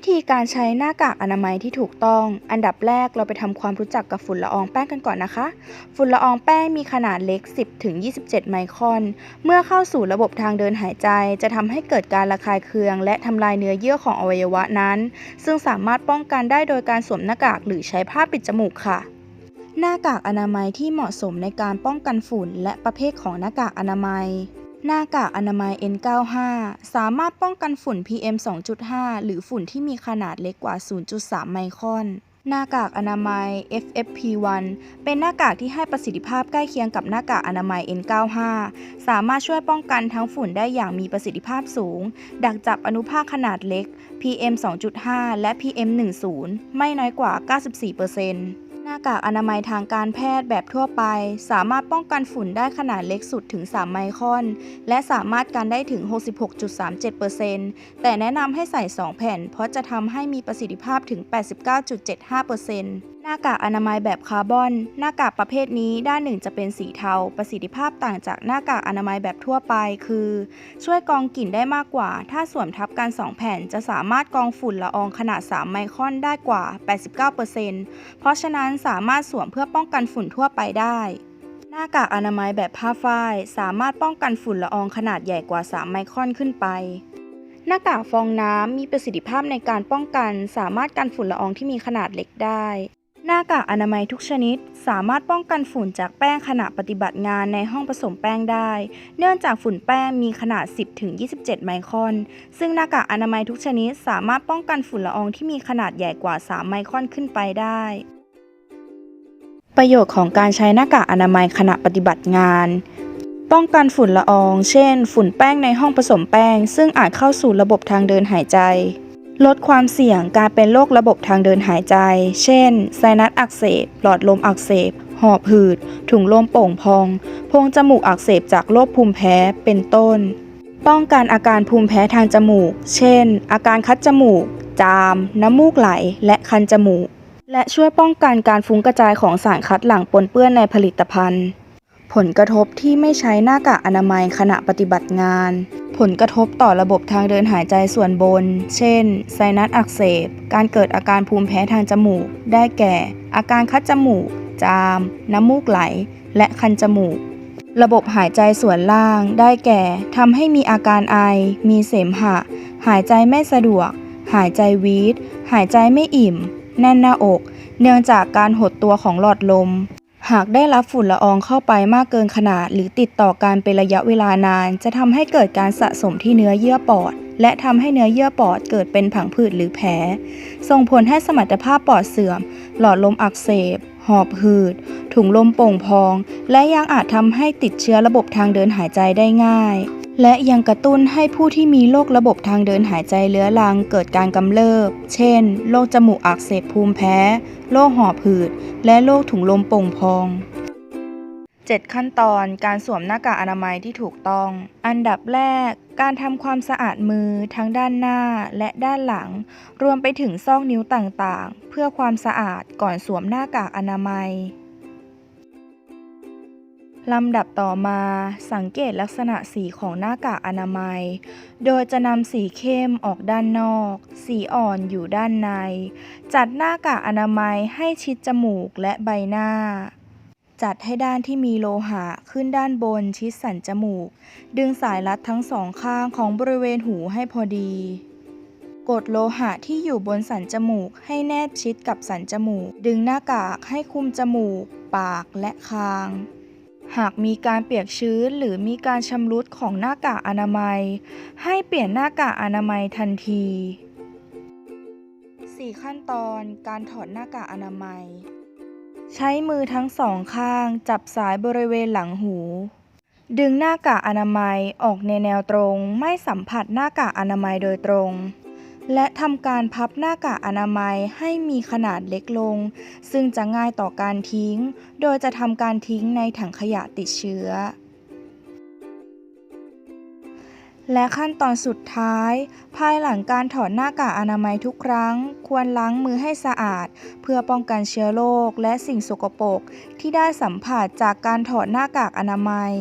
วิธีการใช้หน้ากากอนามัยที่ถูกต้อง อันดับแรกเราไปทำความรู้จักกับฝุ่นละอองแป้งกันก่อนนะคะ ฝุ่นละอองแป้งมีขนาดเล็ก 10ถึง27 ไมครอน เมื่อเข้าสู่ระบบทางเดินหายใจ จะทำให้เกิดการระคายเคือง และทำลายเนื้อเยื่อของอวัยวะนั้น ซึ่งสามารถป้องกันได้โดยการสวมหน้ากากหรือใช้ผ้าปิดจมูกค่ะหน้ากากอนามัยที่เหมาะสมในการป้องกันฝุ่น และประเภทของหน้ากากอนามัย หน้ากากอนามัย N95 สามารถป้องกันฝุ่น PM 2.5 หรือฝุ่นที่มีขนาดเล็กกว่า 0.3 ไมครอน หน้ากากอนามัย FFP1 เป็นหน้ากากที่ให้ประสิทธิภาพใกล้เคียงกับหน้ากากอนามัย N95 สามารถช่วยป้องกันทั้งฝุ่นได้อย่างมีประสิทธิภาพสูง ดักจับอนุภาคขนาดเล็ก PM 2.5 และ PM 10 ไม่น้อยกว่า 94%ห น้ากากอนามัยทางการแพทย์แบบทั่วไป สามารถป้องกันฝุ่นได้ขนาดเล็กสุดถึง 3 ไมครอน และสามารถกันได้ถึง 66.37%แต่แนะนำให้ใส่ 2 แผ่น เพราะจะทำให้มีประสิทธิภาพถึง 89.75% น้ากากอนามัยแบบคาร์บอน หน้ากากประเภทนี้ด้านหนึ่งจะเป็นสีเทา ประสิทธิภาพต่างจากหน้ากากอนามัยแบบทั่วไป คือ ช่วยกองกลิ่นได้มากกว่า ถ้าสวมทับกัน 2 แผ่น จะสามารถกองฝุ่นละอองขนาด 3 ไมครอนได้กว่า 89%เพราะฉะนั้นสามารถสวมเพื่อป้องกันฝุ่นทั่วไปได้หน้ากากอนามัยแบบผ้าฝ้าย สามารถป้องกันฝุ่นละอองขนาดใหญ่กว่า 3 ไมครอนขึ้นไป หน้ากากฟองน้ำมีประสิทธิภาพในการป้องกัน สามารถกันฝุ่นละอองที่มีขนาดเล็กได้ หน้ากากอนามัยทุกชนิด สามารถป้องกันฝุ่นจากแป้งขณะปฏิบัติงานในห้องผสมแป้งได้ เนื่องจากฝุ่นแป้งมีขนาด 10-27 ไมครอน ซึ่งหน้ากากอนามัยทุกชนิด สามารถป้องกันฝุ่นละอองที่มีขนาดใหญ่กว่า 3 ไมครอนขึ้นไปได้ประโยชน์ของการใช้หน้ากากอนามัยขณะปฏิบัติงาน ป้องกันฝุ่นละออง เช่น ฝุ่นแป้งในห้องผสมแป้ง ซึ่งอาจเข้าสู่ระบบทางเดินหายใจ ลดความเสี่ยงการเป็นโรคระบบทางเดินหายใจ เช่น ไซนัสอักเสบ หลอดลมอักเสบ หอบหืด ถุงลมโป่งพอง โพรงจมูกอักเสบจากโรคภูมิแพ้ เป็นต้น ป้องกันอาการภูมิแพ้ทางจมูก เช่น อาการคัดจมูก จาม น้ำมูกไหล และคันจมูก และช่วยป้องกันการฟุ้งกระจายของสารคัดหลั่งปนเปื้อนในผลิตภัณฑ์ ผลกระทบที่ไม่ใช้หน้ากากอนามัยขณะปฏิบัติงาน ผลกระทบต่อระบบทางเดินหายใจส่วนบน เช่น ไซนัสอักเสบ การเกิดอาการภูมิแพ้ทางจมูก ได้แก่ อาการคัดจมูก จาม น้ำมูกไหล และคันจมูก ระบบหายใจส่วนล่าง ได้แก่ทำให้มีอาการไอ มีเสมหะ หายใจไม่สะดวก หายใจวีดหายใจไม่อิ่ม แน่นหน้าอก เนื่องจากการหดตัวของหลอดลม หากได้รับฝุ่นละอองเข้าไปมากเกินขนาด หรือติดต่อกันเป็นระยะเวลานาน จะทำให้เกิดการสะสมที่เนื้อเยื่อปอด และทำให้เนื้อเยื่อปอดเกิดเป็นผังผืดหรือแผล ส่งผลให้สมรรถภาพปอดเสื่อม หลอดลมอักเสบ หอบหืด ถุงลมโป่งพอง และยังอาจทำให้ติดเชื้อระบบทางเดินหายใจได้ง่าย และยังกระตุ้นให้ผู้ที่มีโรคระบบทางเดินหายใจเรื้อรังเกิดการกำเริบ เช่น โรคจมูกอักเสบภูมิแพ้ โรคหอบหืด และโรคถุงลมโป่งพอง 7 ขั้นตอนการสวมหน้ากากอนามัยที่ถูกต้อง อันดับแรก การทำความสะอาดมือทั้งด้านหน้าและด้านหลัง รวมไปถึงซอกนิ้วต่างๆ เพื่อความสะอาดก่อนสวมหน้ากากอนามัย ลำดับต่อมาสังเกตลักษณะสีของหน้ากากอนามัย โดยจะนำสีเข้มออกด้านนอก สีอ่อนอยู่ด้านใน จัดหน้ากากอนามัยให้ชิดจมูกและใบหน้า จัดให้ด้านที่มีโลหะขึ้นด้านบนชิดสันจมูก ดึงสายรัดทั้งสองข้างของบริเวณหูให้พอดี กดโลหะที่อยู่บนสันจมูกให้แนบชิดกับสันจมูก ดึงหน้ากากให้คุมจมูก ปากและคาง หากมีการเปียกชื้นหรือมีการชำรุดของหน้ากากอนามัย ให้เปลี่ยนหน้ากากอนามัยทันที 4 ขั้นตอนการถอดหน้ากากอนามัย ใช้มือทั้งสองข้างจับสายบริเวณหลังหู ดึงหน้ากากอนามัยออกในแนวตรง ไม่สัมผัสหน้ากากอนามัยโดยตรง และทำการพับหน้ากากอนามัยให้มีขนาดเล็กลง ซึ่งจะง่ายต่อการทิ้ง โดยจะทำการทิ้งในถังขยะติดเชื้อ และขั้นตอนสุดท้าย ภายหลังการถอดหน้ากากอนามัยทุกครั้ง ควรล้างมือให้สะอาด เพื่อป้องกันเชื้อโรคและสิ่งสกปรกที่ได้สัมผัสจากการถอดหน้ากากอนามัย